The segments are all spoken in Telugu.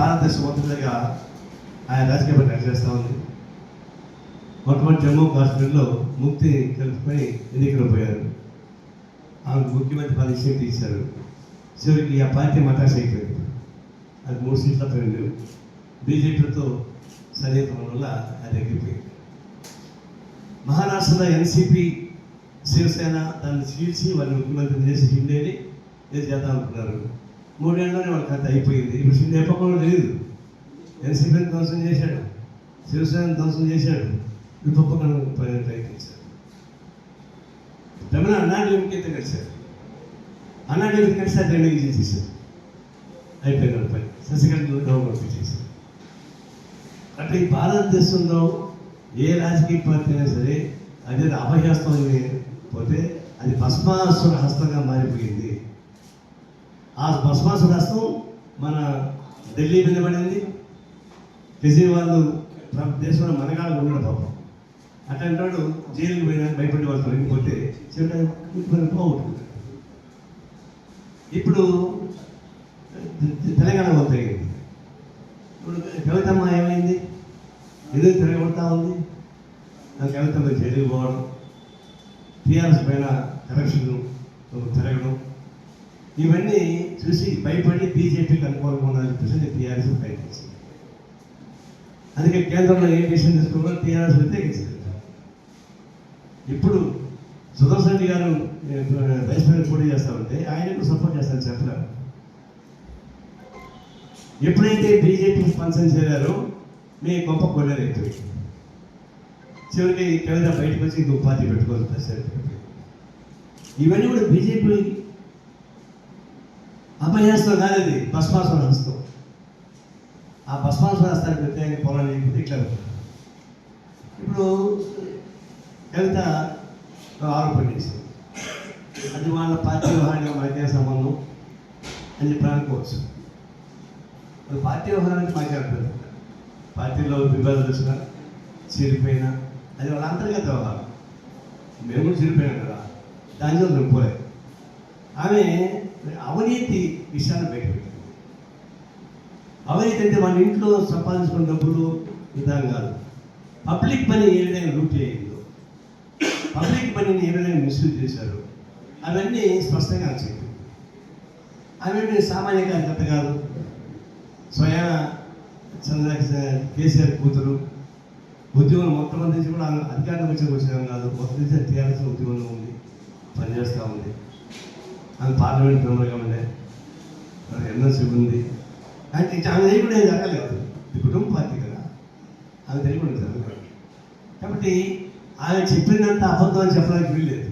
భారతదేశం మొత్తంగా ఆయన రాజకీయ పార్టీ చేస్తూ ఉంది. మొట్టమొదటి జమ్మూ కాశ్మీర్లో ముక్తి కలుపుకొని ఎన్నికలు పోయారు. ఆమె ముఖ్యమంత్రి పది సీట్లు ఇచ్చారు. చివరికి ఆ పార్టీ మటాస్ అయిపోయింది. అది మూడు సీట్ల పోయింది బీజేపీతో సన్నిహితం వల్ల అది ఎగిరిపోయింది. మహారాష్ట్రలో ఎన్సీపీ శివసేన దాన్ని చీల్చి వాళ్ళు ముఖ్యమంత్రి చేసి షిండేని నేను చేద్దాం అనుకున్నారు. మూడేళ్ళలోనే వాళ్ళ కథ అయిపోయింది. ఇప్పుడు చెప్పకుండా లేదు. తెలియదు ఎన్సీపీని ధ్వంసం చేశాడు. శివసేన ధ్వంసం చేశాడు. ఇప్పుడు పక్కన తమిళ అన్నాడీఎంకి అయితే కలిశారు? అన్నాడీఎంకి కలిసి అది రెండు చేసేసారు అయిపోయిన పని. శశికళ గవర్నమెంట్ చేశారు. అంటే ఈ భారతదేశంలో ఏ రాజకీయ పార్టీ అయినా సరే అదే అభయహస్తం పోతే అది భస్మాసుర హస్తంగా మారిపోయింది. ఆ భస్మాసుర రసం మన ఢిల్లీ మీద పడింది వాళ్ళు ప్ర- దేశంలో మనగాడు ఉండడు పాపం అట్లాంటి వాడు జైలుకి పోయినా భయపడి వాళ్ళు తొలగిపోతే చివరి ఇప్పుడు తెలంగాణ మొదలైంది ఇప్పుడు కవితమ్మ ఏమైంది? ఎందుకు తిరగబడతా ఉంది. ఆ కవితమ్మ జైలుకి పోవడం టీఆర్ఎస్ పైన కరెక్షన్ తిరగడం ఇవన్నీ చూసి భయపడి బీజేపీకి అనుకూలంగా ఉండాలని చెప్పేసి టీఆర్ఎస్ ప్రయత్నించింది అందుకే కేంద్రంలో ఏ డిసిషన్ తీసుకోవాలో టీఆర్ఎస్ వ్యతిరేకించింది. ఇప్పుడు సుదర్శన్ రెడ్డి గారు వైస్ ప్రెసిడెంట్ పోటీ చేస్తామంటే ఆయనకు సపోర్ట్ చేస్తాను చెప్పలేము ఎప్పుడైతే బీజేపీ స్పాన్సర్ చేరారో మీ గొప్ప కొల్లేరు చివరికి కవిత బయటకు వచ్చి ఇంకో పార్టీ పెట్టుకోవాలి ప్రెసిడెంట్ ఇవన్నీ కూడా బీజేపీ అభయాస్తం కాదది భస్మాసుర హస్తం ఆ భస్మాసుర హస్తానికి ప్రత్యేకంగా పొలాన్ని లేకపోతే ఇట్లా ఇప్పుడు కవిత ఆరోపణ చేసింది. అది వాళ్ళ పార్టీ వ్యవహారంగా మనకే సంబంధం? అని చెప్పి అనుకోవచ్చు అది పార్టీ వ్యవహారానికి మాట్లాడుతుంది పార్టీలో విభేదాలు వచ్చినా చీలిపోయినా అది వాళ్ళ అంతర్గత వ్యవహారం. మేము కూడా చీలిపోయాం కదా. దాని మేము ఆమె అవినీతి విషయాన్ని బయటపెట్టింది అవినీతి అంటే మన ఇంట్లో సంపాదించుకున్న డబ్బులు విధానం కాదు. పబ్లిక్ పని ఏ విధంగా లూట్ చేయిందో పబ్లిక్ పనిని ఏ విధంగా మిస్యూజ్ చేశారు అవన్నీ స్పష్టంగా చెప్పింది అవన్నీ సామాన్య కార్యకర్త కాదు. స్వయం చంద్ర కేసీఆర్ కూతురు. ఉద్యోగం మొత్తం అందించి కూడా ఆమె అధికారంలో వచ్చే కాదు. మొత్తం టీఆర్ఎస్ ఉద్యోగంలో ఉంది పనిచేస్తూ ఉంది. ఆమె పార్లమెంట్ మెంబర్గా ఉండే. ఎన్ఎస్సీ ఉంది. అంటే ఇక ఆమె తెలియకుండా ఏం జరగలేదు. ఇది కుటుంబ పార్టీ కదా. ఆమె తెలియకుండా జరగలేదు. కాబట్టి ఆమె చెప్పినంత అబద్ధం అని చెప్పడానికి వీల్లేదు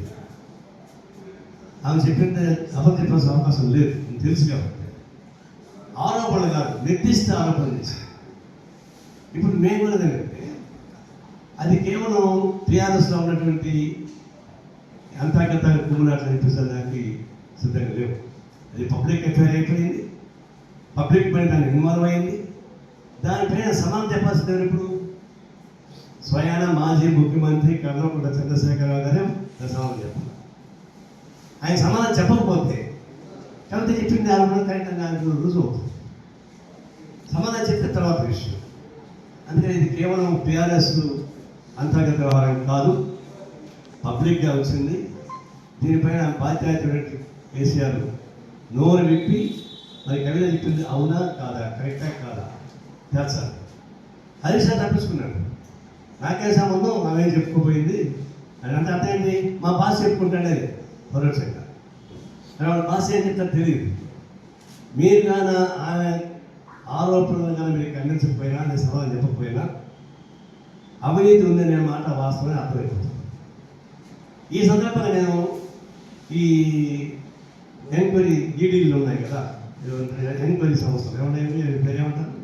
ఆమె చెప్పినంత అబద్ధం చెప్పాల్సిన అవకాశం లేదు. తెలుసు కాబట్టి. ఆరోపణలు కాదు నిర్దిష్ట ఆరోపణలు చేశారు. ఇప్పుడు మేము కూడా ఏంటంటే అది కేవలం టీఆర్ఎస్లో ఉన్నటువంటి అంతర్గత కుమ్ములాట్లు దానికి సిద్ధంగా లేవు. అది పబ్లిక్ ఎఫైర్ అయిపోయింది. పబ్లిక్ పైన దాన్ని ఇన్వాల్వ్ అయింది. దానిపైన సమానం చెప్పాల్సింది ఎవరు ఇప్పుడు? స్వయాన మాజీ ముఖ్యమంత్రి కల్వకుంట్ల చంద్రశేఖరరావు గారే సమాధానం చెప్పాలి. ఆయన సమాధానం చెప్పకపోతే కవిత చెప్పింది ఆరోపణ కరెక్ట్ దానికి రుజువు అవుతుంది. సమాధానం చెప్పిన తర్వాత విషయం. అందుకని ఇది కేవలం పిఆర్ఎస్ అంతర్గత వ్యవహారం కాదు. పబ్లిక్గా వచ్చింది. దీనిపైన బాధ్యత కేసీఆర్ నోరు విప్పి మరి కవిత చెప్పింది అవునా కాదా? కరెక్టా కాదా? తెలుసా హరీష్ తప్పించుకున్నాడు. నాకే సంబంధం? ఆమె చెప్పుకోపోయింది? అని అంటే అర్థం ఏంటి? మా బాస్ చెప్పుకుంటాడే. పరోక్షంగా. మరి వాళ్ళ బాస్ ఏం చెప్తారు తెలియదు మీరు కానీ ఆమె ఆరోపణలు కానీ మీరు ఖండించకపోయినా నేను సమాధానం చెప్పకపోయినా అవినీతి ఉందనే మాట వాస్తవమే అర్థమైపోతుంది. ఈ సందర్భంగా నేను ఈ ఎంక్వైరీ ఈడీలు ఉన్నాయి కదా. ఎంక్వైరీ సంస్థలు. ఏమన్నాయి? పేరు ఏమంటారు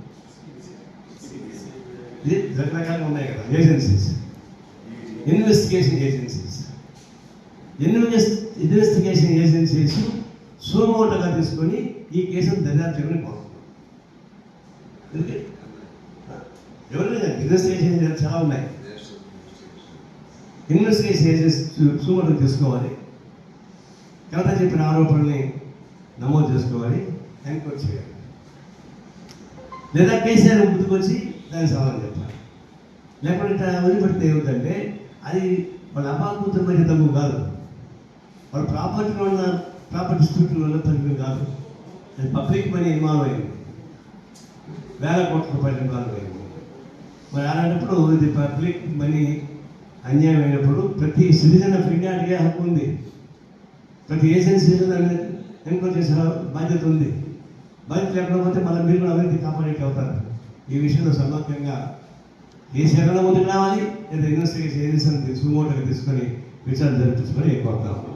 రకరకాలుగా ఉన్నాయి కదా. Agencies. Investigation agencies. Invest investigation agencies సుమోటగా తీసుకొని ఈ కేసును దర్యాప్తు చేయమని కోరుతున్నాం. ఎవరైనా ఇన్వెస్టిగేషన్ చాలా ఉన్నాయి. ఇన్వెస్టిగేషన్. ఏజెన్సీ సుమోటగా తీసుకోవాలి. కవిత చెప్పిన ఆరోపణల్ని నమోదు చేసుకోవాలి. ఎంక్వైరీ చేయాలి. లేదా కేసీఆర్ ముందుకొచ్చి దానికి చెప్పాలి. లేకపోతే వదిలిపెడితే ఏమిటంటే అది వాళ్ళ అపాకృతమైన తగ్గు కాదు. వాళ్ళ ప్రాపర్టీలో ఉన్న ప్రాపర్టీ డిస్ట్రిబ్యూటర్ వల్ల తగ్గు కాదు. అది పబ్లిక్ మనీ ఇన్వాల్వ్ అయింది వేల కోట్ల రూపాయలు ఇన్వాల్వ్ అయింది మరి అలాంటప్పుడు ఇది పబ్లిక్ మనీ అన్యాయం అయినప్పుడు ప్రతి సిటిజన్ ఆఫ్ ఇండియా అడిగే హక్కు ఉంది. ప్రతి ఏజెన్సీ దాన్ని ఎంక్వైరీ చేసే బాధ్యత ఉంది. బాధ్యత లేకపోతే మళ్ళీ మీరు కూడా అభివృద్ధి కాపాడేకి అవుతారు. ఈ విషయంలో సమగ్రంగా ఏ శరణం ముందుకు రావాలి లేదా ఇన్వెస్టిగేషన్ ఏజెన్సీ సుమోటోగా తీసుకొని విచారణ జరిపించుకొని కోరుతాము